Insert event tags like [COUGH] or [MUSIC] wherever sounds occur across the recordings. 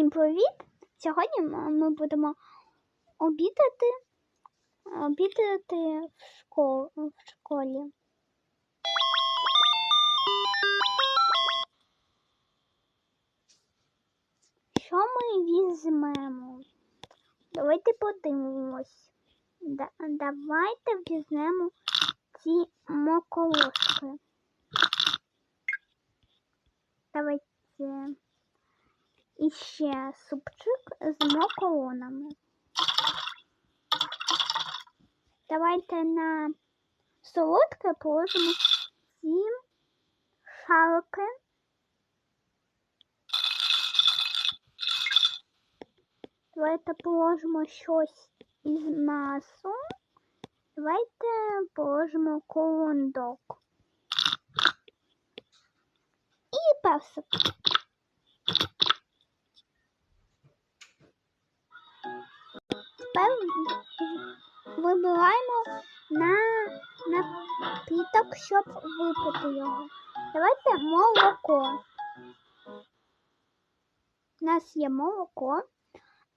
Всім привіт! Сьогодні ми будемо обідати, обідати в, школ, в школі. Що ми візьмемо? Давайте подивимось. Да, давайте візьмемо ці моколошки. Давайте і ще супчик з макаронами. Давайте на солодке положимо ці шарики. Давайте положимо щось із м'ясом. Давайте положимо колондок. І персик. Тепер вибираємо на напіток, щоб випити його. Давайте молоко. У нас є молоко.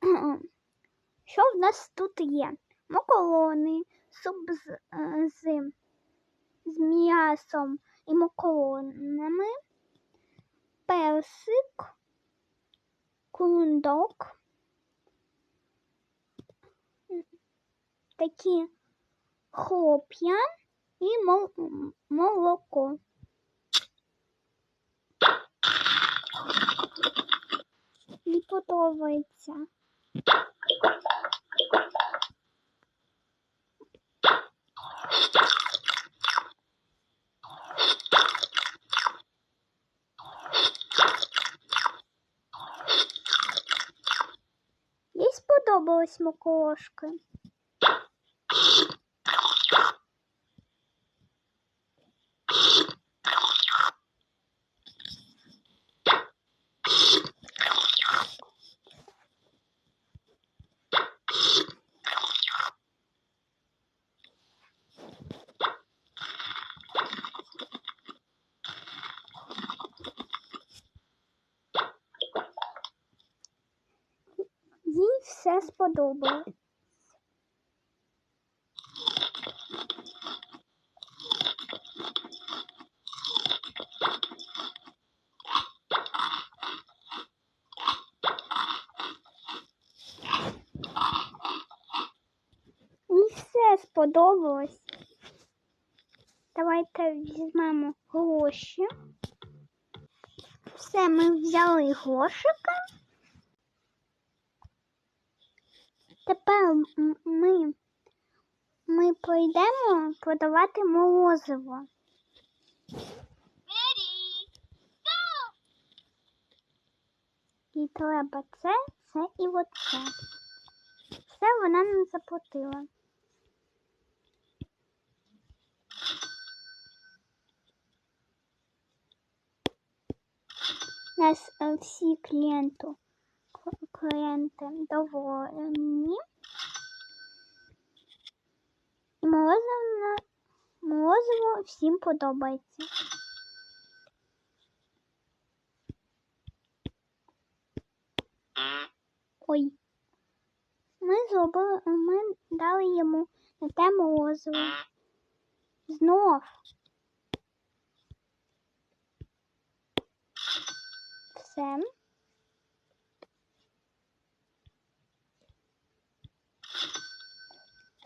[CLEARS THROAT] Що в нас тут є? Макарони, суп з, е, з, з м'ясом і макаронами, персик, кундок. Такі хлоп'я і мол- молоко. Не подобається. Їй сподобались маколошки. Їй все сподобалось. Їй все сподобалось. Давайте візьмемо гроші. Все, ми взяли грошики. Тепер ми, ми пойдемо продавати морозиво. І треба це, це і оце. Все вона нам заплатила. Нас е, всі клієнту, к- клієнти довольні. І морозиво, на- морозиво всім подобається. Ой. Ми зробили, ми дали йому на те морозиво. Знов. Все.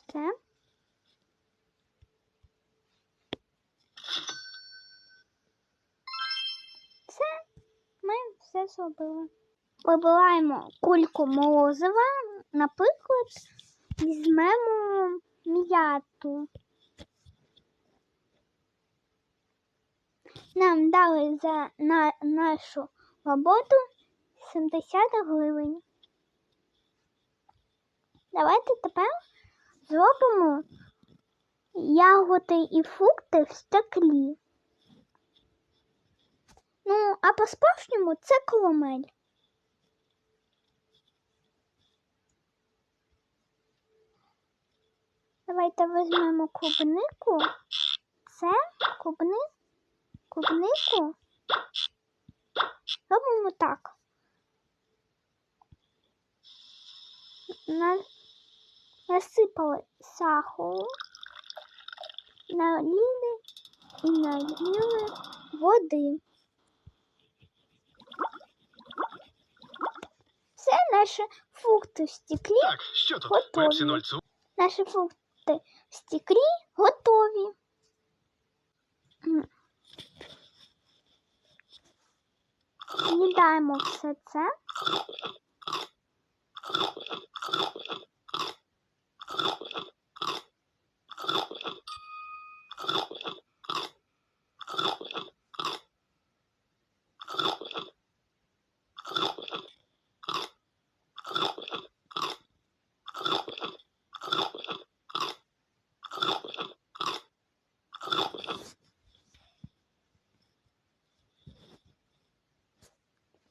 Все. Ми все зробили. Вибираємо кульку морозива, наприклад, візьмемо м'яту. Нам дали за на, нашу роботу 70 гривень. Давайте тепер зробимо ягоди і фрукти в стеклі. Ну, а по-справжньому це коломель. Давайте візьмемо клубнику. Це клубни, клубнику. Робимо так. на, насипали сахару, налили і налили води. Наші фрукти в стеклі, Так, що тут? Готові. 0 цукру. наші фрукти в стеклі готові. М. З'їдаємо все це.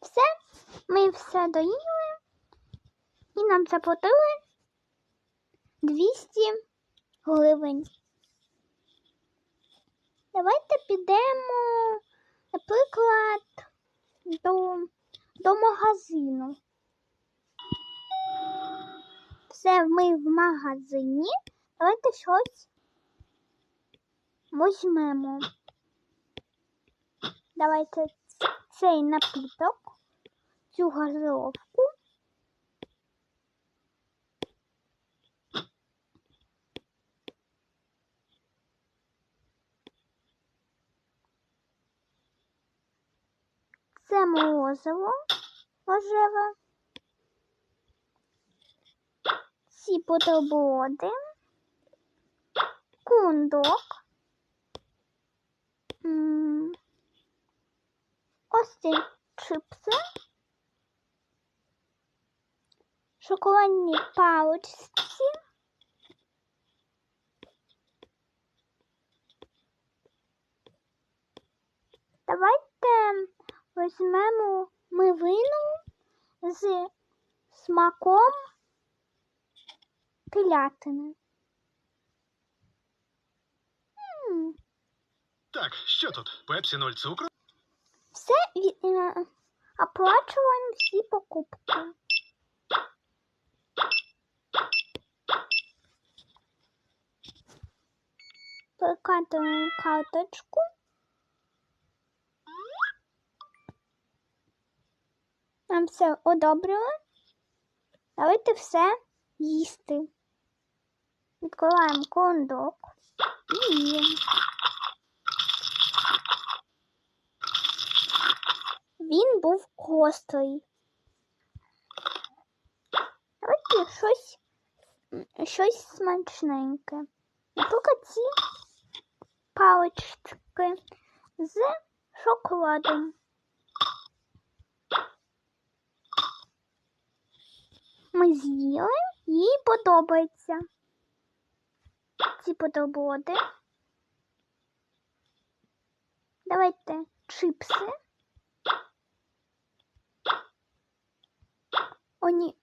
Все, ми все доїли і нам заплатили 200 гривень. Давайте підемо, наприклад, до, до магазину. Все, ми в магазині. Давайте щось візьмемо. Давайте цей напіток, цю. Це морозиво рожеве. Бутерброди, кундок. Ось ці шоколадні паличці, Давайте візьмемо мивину з смаком телятини. Так, що тут? Пепсі 0 цукру. Все е, оплачуємо всі покупки. Прикатуємо карточку. Нам все одобрили. Давайте все їсти. Відкриваємо кондок і їмо. Він був гострий. Давайте щось, щось смачненьке. Наприклад, ці палички з шоколадом. Ми з'їли, їй подобається. Ці бутерброди. Давайте чипси. Вони,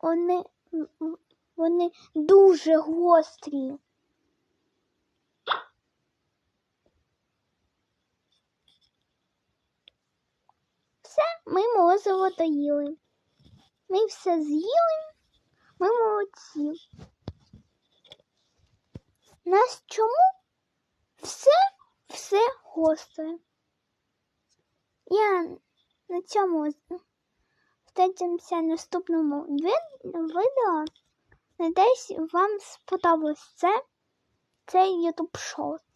вони, вони дуже гострі. Все, ми морозиво доїли. Ми все з'їли, ми молодці. Нас чому все, все гостре? Я на цьому Встретимося в наступному відео. Надіюсь, вам сподобалось це, цей YouTube шорт.